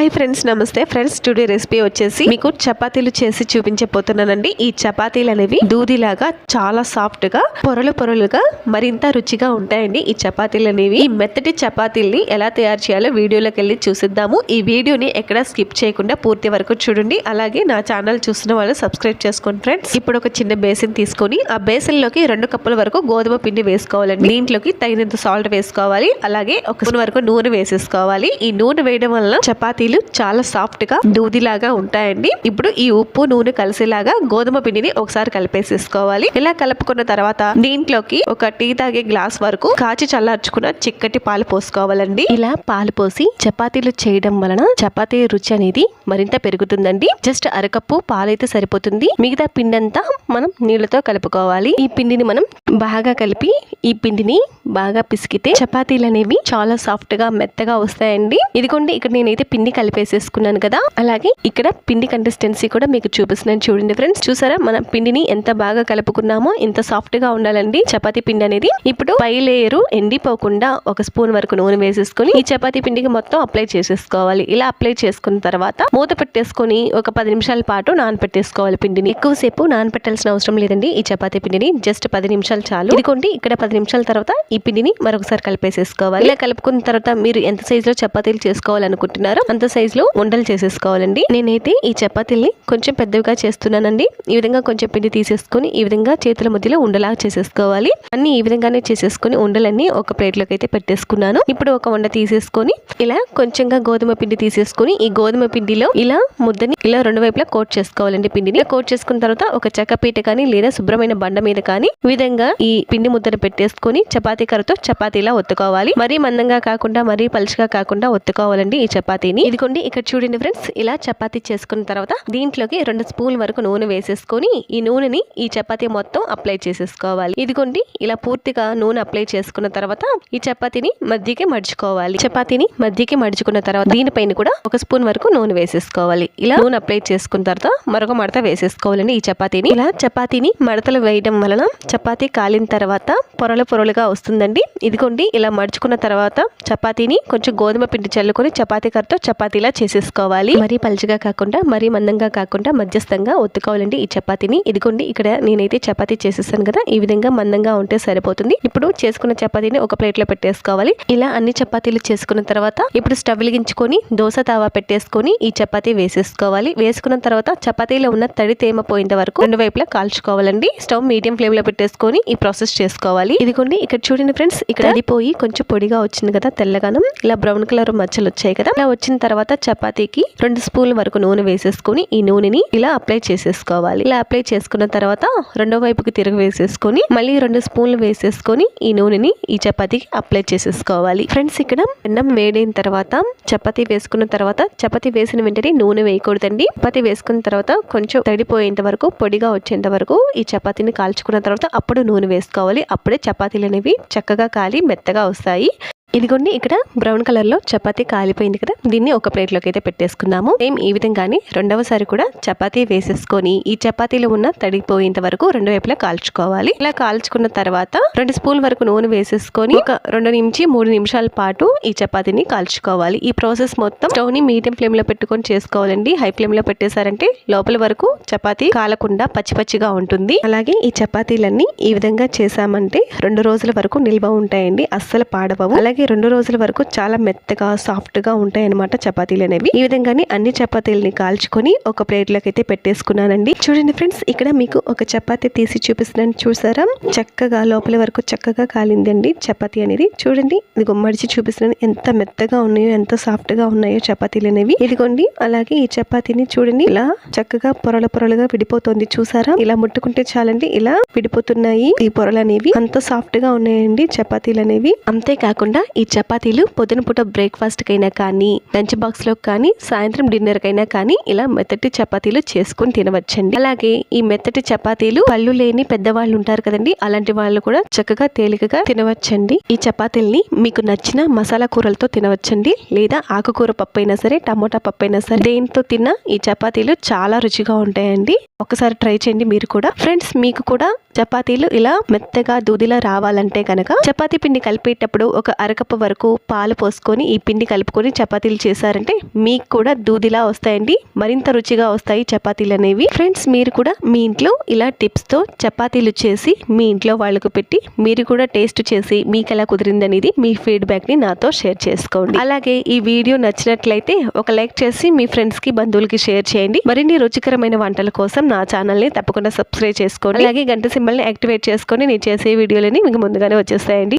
Hi friends నమస్తే. Friends today recipe వచ్చేసి మీకు చపాతీలు చేసి చూపించబోతున్నానండి. ఈ చపాతీలు అనేవి దూదిలాగా చాలా సాఫ్ట్గా పొరలు పొరలుగా మరింత రుచిగా ఉంటాయండి. ఈ చపాతీలు అనేవి ఈ మెత్తటి చపాతీల్ని ఎలా తయారు చేయాలో వీడియోలోకి వెళ్ళి చూసిద్దాము. ఈ వీడియోని ఎక్కడ స్కిప్ చేయకుండా పూర్తి వరకు చూడండి. అలాగే నా ఛానల్ చూసిన వాళ్ళు సబ్స్క్రైబ్ చేసుకోండి ఫ్రెండ్స్. ఇప్పుడు ఒక చిన్న బేసిన్ తీసుకొని ఆ బేసిన్లోకి రెండు కప్పుల వరకు గోధుమ పిండి వేసుకోవాలండి. దీంట్లోకి తగినంత సాల్ట్ వేసుకోవాలి. అలాగే ఒక వరకు నూనె వేసేసుకోవాలి. ఈ నూనె వేయడం వల్ల చపాతీలు చాలా సాఫ్ట్గా దూదిలాగా ఉంటాయండి. ఇప్పుడు ఈ ఉప్పు నూనె కలిసేలాగా గోధుమ పిండిని ఒకసారి కలిపేసేసుకోవాలి. ఇలా కలుపుకున్న తర్వాత దీంట్లోకి ఒక టీ తాగే గ్లాస్ వరకు కాచి చల్లార్చుకున్న చిక్కటి పాలు పోసుకోవాలండి. ఇలా పాలు పోసి చపాతీలు చేయడం వలన చపాతీ రుచి అనేది మరింత పెరుగుతుందండి. జస్ట్ అరకప్పు పాలైతే సరిపోతుంది. మిగతా పిండి అంతా మనం నీళ్ళతో కలుపుకోవాలి. ఈ పిండిని మనం బాగా కలిపి ఈ పిండిని బాగా పిసికితే చపాతీలు అనేవి చాలా సాఫ్ట్గా మెత్తగా వస్తాయండి. ఇదిగోండి ఇక్కడ నేనైతే పిండి కలిపేసేసుకున్నాను కదా. అలాగే ఇక్కడ పిండి కన్సిస్టెన్సీ కూడా మీకు చూపిస్తున్నాను చూడండి ఫ్రెండ్స్. చూసారా? మన పిండిని ఎంత బాగా కలుపుకున్నామో ఎంత సాఫ్ట్గా ఉండాలండి. చపాతీ పిండి అనేది ఇప్పుడు పై లేయరు ఎండిపోకుండా ఒక స్పూన్ వరకు నూనె వేసేసుకొని ఈ చపాతీ పిండికి మొత్తం అప్లై చేసేసుకోవాలి. ఇలా అప్లై చేసుకున్న తర్వాత మూత పెట్టేసుకొని ఒక పది నిమిషాల పాటు నానపెట్టేసుకోవాలి పిండిని. ఎక్కువసేపు నానపెట్టాల్సిన అవసరం లేదండి ఈ చపాతీ పిండిని. జస్ట్ పది నిమిషాలు చాలు. ఇదిగోండి ఇక్కడ పది నిమిషాల తర్వాత ఈ పిండిని మరొకసారి కలిపేసేసుకోవాలి. ఇలా కలుపుకున్న తర్వాత మీరు ఎంత సైజ్లో చపాతీలు చేసుకోవాలనుకుంటున్నారో అంత సైజ్లో ఉండలు చేసేసుకోవాలండి. నేనైతే ఈ చపాతీల్ని కొంచెం పెద్దవిగా చేస్తున్నానండి. ఈ విధంగా కొంచెం పిండి తీసేసుకొని ఈ విధంగా చేతుల మధ్యలో ఉండలా చేసేసుకోవాలి. అన్ని ఈ విధంగానే చేసేసుకొని ఉండలన్నీ ఒక ప్లేట్లోకి అయితే పెట్టేసుకున్నాను. ఇప్పుడు ఒక వండ తీసేసుకొని ఇలా కొంచెంగా గోధుమ పిండి తీసేసుకొని ఈ గోధుమ పిండిలో ఇలా ముద్దని ఇలా రెండు వైపులా కోట్ చేసుకోవాలండి పిండిని. కోట్ చేసుకున్న తర్వాత ఒక చక్కపీట కానీ లేదా శుభ్రమైన బండ మీద కానీ ఈ విధంగా ఈ పిండి ముద్దను పెట్టేసుకొని చపాతీ కర్రతో చపాతీలా ఒత్తుకోవాలి. మరీ మందంగా కాకుండా మరీ పలుచగా కాకుండా ఒత్తుకోవాలండి ఈ చపాతీని. ఇదిగోండి ఇక్కడ చూడండి ఫ్రెండ్స్ ఇలా చపాతీ చేసుకున్న తర్వాత దీంట్లోకి రెండు స్పూన్ వరకు నూనె వేసేసుకొని ఈ నూనెని ఈ చపాతీ మొత్తం అప్లై చేసేసుకోవాలి. ఇదిగోండి ఇలా పూర్తిగా నూనె అప్లై చేసుకున్న తర్వాత ఈ చపాతీని మధ్యకి మడుచుకోవాలి. చపాతీని మధ్యకి మడుచుకున్న తర్వాత దీనిపైన కూడా ఒక స్పూన్ వరకు నూనె వేసేసుకోవాలి. ఇలా నూనె అప్లై చేసుకున్న తర్వాత మరొక మడత వేసేసుకోవాలండి ఈ చపాతీని. ఇలా చపాతీని మడతలు వేయడం వలన చపాతీ కాలిన తర్వాత పొరలు పొరలుగా వస్తుందండి. ఇదిగోండి ఇలా మడుచుకున్న తర్వాత చపాతీని కొంచెం గోధుమ పిండి చల్లుకొని చపాతీ కర్రతో చపాతీలా చేసేసుకోవాలి. మరీ పలుచగా కాకుండా మరీ మందంగా కాకుండా మధ్యస్థంగా ఒత్తుకోవాలండి ఈ చపాతీని. ఇదిగోండి ఇక్కడ నేనైతే చపాతీ చేసేసాను కదా ఈ విధంగా మందంగా ఉంటే సరిపోతుంది. ఇప్పుడు చేసుకున్న చపాతీని ఒక ప్లేట్లో పెట్టేసుకోవాలి. ఇలా అన్ని చపాతీలు చేసుకున్న తర్వాత ఇప్పుడు స్టవ్ వెలిగించుకొని దోశ తావా పెట్టేసుకొని ఈ చపాతీ వేసేసుకోవాలి. వేసుకున్న తర్వాత చపాతీలో ఉన్న తడి తేమ పోయేంత వరకు రెండు వైపులా కాల్చుకోవాలండి. స్టవ్ మీడియం ఫ్లేమ్లో పెట్టేసుకొని ఈ ప్రాసెస్ చేసుకోవాలి. ఇదిగోండి ఇక్కడ చూడండి ఫ్రెండ్స్ ఇక్కడ అడిపోయి కొంచెం పొడిగా వచ్చింది కదా తెల్లగానం. ఇలా బ్రౌన్ కలర్ మచ్చలు వచ్చాయి కదా. ఇలా వచ్చిన తర్వాత తర్వాత చపాతీకి రెండు స్పూన్ల వరకు నూనె వేసేసుకొని ఈ నూనెని ఇలా అప్లై చేసేసుకోవాలి. ఇలా అప్లై చేసుకున్న తర్వాత రెండో వైపుకి తిరిగి వేసేసుకొని మళ్ళీ రెండు స్పూన్లు వేసేసుకొని ఈ నూనెని ఈ చపాతీకి అప్లై చేసేసుకోవాలి. ఫ్రెండ్స్ ఇక్కడ అన్నం వేడైన తర్వాత చపాతీ వేసుకున్న తర్వాత చపాతీ వేసిన వెంటనే నూనె వేయకూడదండి. చపాతీ వేసుకున్న తర్వాత కొంచెం తడిపోయేంత వరకు పొడిగా వచ్చేంత వరకు ఈ చపాతీని కాల్చుకున్న తర్వాత అప్పుడు నూనె వేసుకోవాలి. అప్పుడే చపాతీలు అనేవి చక్కగా కాలి మెత్తగా వస్తాయి. ఇదిగోండి ఇక్కడ బ్రౌన్ కలర్లో చపాతీ కాలిపోయింది కదా. దీన్ని ఒక ప్లేట్లోకి అయితే పెట్టేసుకున్నాము సేమ్ ఈ విధంగానే రెండవసారి కూడా చపాతీ వేసేసుకొని ఈ చపాతీలో ఉన్న తడిపోయేంత వరకు రెండు వైపులా కాల్చుకోవాలి. ఇలా కాల్చుకున్న తర్వాత రెండు స్పూన్ వరకు నూనె వేసేసుకొని ఒక రెండు నుంచి మూడు నిమిషాల పాటు ఈ చపాతీని కాల్చుకోవాలి. ఈ ప్రాసెస్ మొత్తం స్టవ్ని మీడియం ఫ్లేమ్లో పెట్టుకొని చేసుకోవాలండి. హై ఫ్లేమ్లో పెట్టేశారంటే లోపల వరకు చపాతీ కాలకుండా పచ్చి పచ్చిగా ఉంటుంది. అలాగే ఈ చపాతీలన్నీ ఈ విధంగా చేసామంటే రెండు రోజుల వరకు నిల్వ ఉంటాయండి అస్సలు పాడవవు. అలాగే రెండు రోజుల వరకు చాలా మెత్తగా సాఫ్ట్గా ఉంటాయి అనమాట చపాతీలు అనేవి ఈ విధంగానే అన్ని చపాతీలని కాల్చుకొని ఒక ప్లేట్లోకి అయితే పెట్టేసుకున్నానండి. చూడండి ఫ్రెండ్స్ ఇక్కడ మీకు ఒక చపాతీ తీసి చూపిస్తున్నాను చూసారా? చక్కగా లోపల వరకు చక్కగా కాలిందండి చపాతీ అనేది. చూడండి ఇది గుమ్మడిచి చూపిస్తున్నాను. ఎంత మెత్తగా ఉన్నాయో ఎంత సాఫ్ట్గా ఉన్నాయో చపాతీలు అనేవి ఇదిగోండి అలాగే ఈ చపాతీని చూడండి. ఇలా చక్కగా పొరల పొరలుగా విడిపోతుంది చూసారా? ఇలా ముట్టుకుంటే చాలండి. ఇలా విడిపోతున్నాయి ఈ పొరలు అనేవి అంత సాఫ్ట్గా ఉన్నాయండి చపాతీలు అనేవి అంతేకాకుండా ఈ చపాతీలు పొద్దున పూట కానీ లంచ్ బాక్స్లో కానీ సాయంత్రం డిన్నర్కైనా కానీ ఇలా మెత్తటి చపాతీలు చేసుకుని తినవచ్చండి. అలాగే ఈ మెత్తటి చపాతీలు పళ్ళు లేని పెద్దవాళ్ళు ఉంటారు కదండి అలాంటి వాళ్ళు కూడా చక్కగా తేలికగా తినవచ్చండి. ఈ చపాతీల్ని మీకు నచ్చిన మసాలా కూరలతో తినవచ్చండి లేదా ఆకుకూర పప్పు అయినా సరే టమోటా పప్పు అయినా సరే దేనితో తిన్నా ఈ చపాతీలు చాలా రుచిగా ఉంటాయండి. ఒకసారి ట్రై చేయండి మీరు కూడా. ఫ్రెండ్స్ మీకు కూడా చపాతీలు ఇలా మెత్తగా దూదిలా రావాలంటే కనుక చపాతీ పిండి కలిపేటప్పుడు ఒక అరకప్పు వరకు పాలు పోసుకొని ఈ పిండి కలుపుకొని చపాతీలు చేశారంటే మీకు కూడా దూదిలా వస్తాయండి. మరింత రుచిగా వస్తాయి చపాతీలు అనేవి. ఫ్రెండ్స్ మీరు కూడా మీ ఇంట్లో ఇలా టిప్స్తో చపాతీలు చేసి మీ ఇంట్లో వాళ్ళకు పెట్టి మీరు కూడా టేస్ట్ చేసి మీకు ఎలా కుదిరిందనేది మీ మీ ఫీడ్బ్యాక్ని నాతో షేర్ చేసుకోండి. అలాగే ఈ వీడియో నచ్చినట్లయితే ఒక లైక్ చేసి మీ ఫ్రెండ్స్కి బంధువులకి షేర్ చేయండి. మరిన్ని రుచికరమైన వంటల కోసం నా ఛానల్ని తప్పకుండా సబ్స్క్రైబ్ చేసుకోండి. అలాగే గంట సింబల్ని యాక్టివేట్ చేసుకొని నేను చేసే వీడియోలని మీకు ముందుగానే వచ్చేస్తాయండి.